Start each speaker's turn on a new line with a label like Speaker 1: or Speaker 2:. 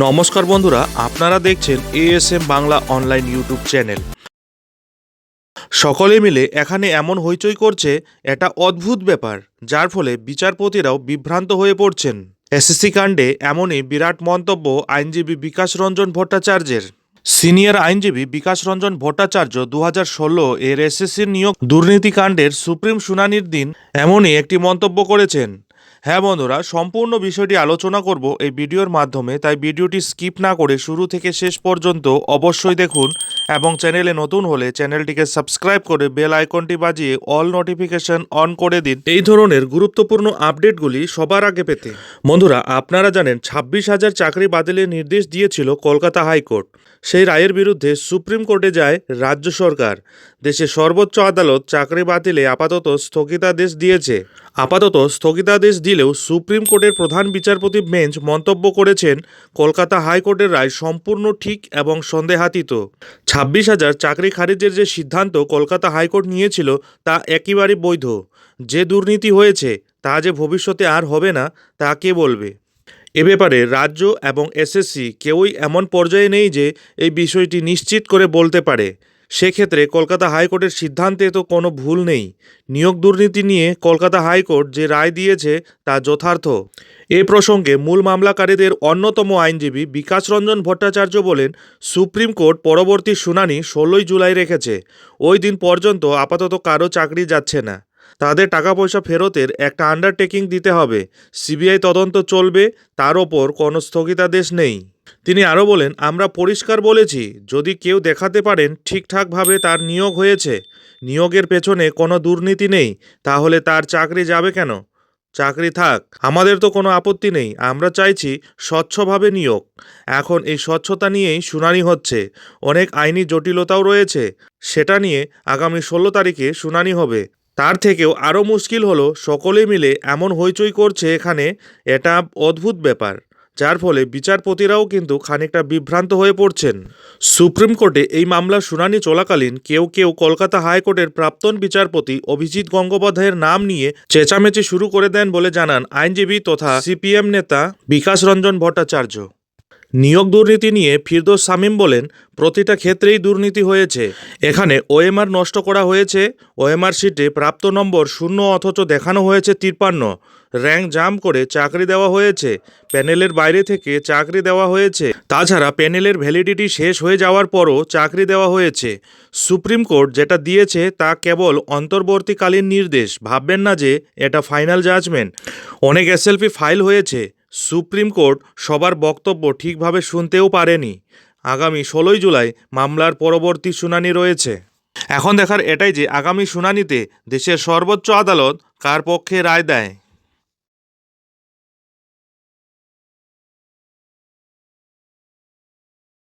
Speaker 1: নমস্কার বন্ধুরা, আপনারা দেখছেন ASM Bangla online YouTube channel সকলে মিলে এখানে এমন হইচই করছে, এটা অদ্ভুত ব্যাপার, যার ফলে বিচারপতিরাও বিভ্রান্ত হয়ে পড়ছেন। এসএসসি কাণ্ডে এমনই বিরাট মন্তব্য আইনজীবী বিকাশ রঞ্জন ভট্টাচার্যের। সিনিয়র আইনজীবী বিকাশ রঞ্জন ভট্টাচার্য দু হাজার ষোলো এর এসএসসির নিয়োগ দুর্নীতিকাণ্ডের সুপ্রিম শুনানির দিন এমনই একটি মন্তব্য করেছেন। হ্যাঁ বন্ধুরা, সম্পূর্ণ বিষয়টি আলোচনা করব এই ভিডিওর মাধ্যমে, তাই ভিডিওটি স্কিপ না করে শুরু থেকে শেষ পর্যন্ত অবশ্যই দেখুন এবং চ্যানেলে নতুন হলে চ্যানেলটিকে সাবস্ক্রাইব করে বেল আইকনটি বাজিয়ে অল নোটিফিকেশন অন করে দিন। এই ধরনের গুরুত্বপূর্ণ আপডেটগুলি সবার আগে পেতে। বন্ধুরা, আপনারা জানেন ছাব্বিশ হাজার চাকরি বাতিলের নির্দেশ দিয়েছিল কলকাতা হাইকোর্ট। সেই রায়ের বিরুদ্ধে সুপ্রিম কোর্টে যায় রাজ্য সরকার। দেশের সর্বোচ্চ আদালত চাকরি বাতিলে আপাতত স্থগিতাদেশ দিয়েছে। আপাতত স্থগিতাদেশ দিলেও সুপ্রিম কোর্টের প্রধান বিচারপতি বেঞ্চ মন্তব্য করেছেন, কলকাতা হাইকোর্টের রায় সম্পূর্ণ ঠিক এবং সন্দেহাতীত। ছাব্বিশ হাজার চাকরি খারিজের যে সিদ্ধান্ত কলকাতা হাইকোর্ট নিয়েছিল তা একেবারেই বৈধ। যে দুর্নীতি হয়েছে, তা যে ভবিষ্যতে আর হবে না, তা কে বলবে? এ ব্যাপারে রাজ্য এবং এসএসসি কেউই এমন পর্যায়ে নেই যে এই বিষয়টি নিশ্চিত করে বলতে পারে। সেক্ষেত্রে কলকাতা হাইকোর্টের সিদ্ধান্তে তো কোনো ভুল নেই। নিয়োগ দুর্নীতি নিয়ে কলকাতা হাইকোর্ট যে রায় দিয়েছে তা যথার্থ। এ প্রসঙ্গে মূল মামলাকারীদের অন্যতম আইনজীবী বিকাশ রঞ্জন ভট্টাচার্য বলেন, সুপ্রিম কোর্ট পরবর্তী শুনানি ষোলোই জুলাই রেখেছে। ওই দিন পর্যন্ত আপাতত কারও চাকরি যাচ্ছে না। তাদের টাকা পয়সা ফেরতের একটা আন্ডারটেকিং দিতে হবে। সিবিআই তদন্ত চলবে, তার ওপর কোনো স্থগিতাদেশ নেই। তিনি আরও বলেন, আমরা পরিষ্কার বলেছি, যদি কেউ দেখাতে পারেন ঠিকঠাকভাবে তার নিয়োগ হয়েছে, নিয়োগের পেছনে কোনো দুর্নীতি নেই, তাহলে তার চাকরি যাবে কেন? চাকরি থাক, আমাদের তো কোনো আপত্তি নেই, আমরা চাইছি স্বচ্ছভাবে নিয়োগ। এখন এই স্বচ্ছতা নিয়েই শুনানি হচ্ছে, অনেক আইনি জটিলতাও রয়েছে, সেটা নিয়ে আগামী ষোলো তারিখে শুনানি হবে। তার থেকেও আরও মুশকিল হলো, সকলে মিলে এমন হইচই করছে এখানে, এটা অদ্ভুত ব্যাপার। যার ফলে বিচারপতিরাও কিন্তু খানিকটা বিভ্রান্ত হয়ে পড়ছেন। সুপ্রিম কোর্টে এই মামলার শুনানি চলাকালীন কেউ কেউ কলকাতা হাইকোর্টের প্রাক্তন বিচারপতি অভিজিৎ গঙ্গোপাধ্যায়ের নাম নিয়ে চেঁচামেচি শুরু করে দেন বলে জানান আইনজীবী তথা সিপিএম নেতা বিকাশ রঞ্জন ভট্টাচার্য। নিয়োগ দুর্নীতি নিয়ে ফিরদোস শামীম বলেন, প্রতিটা ক্ষেত্রেই দুর্নীতি হয়েছে। এখানে ওএমআর নষ্ট করা হয়েছে, ওএমআর শিটে প্রাপ্ত নম্বর শূন্য অথচ দেখানো হয়েছে তিপ্পান্ন র্যাঙ্ক জাম করে চাকরি দেওয়া হয়েছে, প্যানেলের বাইরে থেকে চাকরি দেওয়া হয়েছে। তাছাড়া প্যানেলের ভ্যালিডিটি শেষ হয়ে যাওয়ার পরও চাকরি দেওয়া হয়েছে। সুপ্রিম কোর্ট যেটা দিয়েছে তা কেবল অন্তর্বর্তীকালীন নির্দেশ, ভাববেন না যে এটা ফাইনাল জাজমেন্ট। অনেক এসএলপি ফাইল হয়েছে সুপ্রিম কোর্ট সবার বক্তব্য ঠিকভাবে শুনতেও পারেনি। আগামী ষোলোই জুলাই মামলার পরবর্তী শুনানি রয়েছে। এখন দেখার এটাই যে, আগামী শুনানিতে দেশের সর্বোচ্চ আদালত কার পক্ষে রায় দেয়।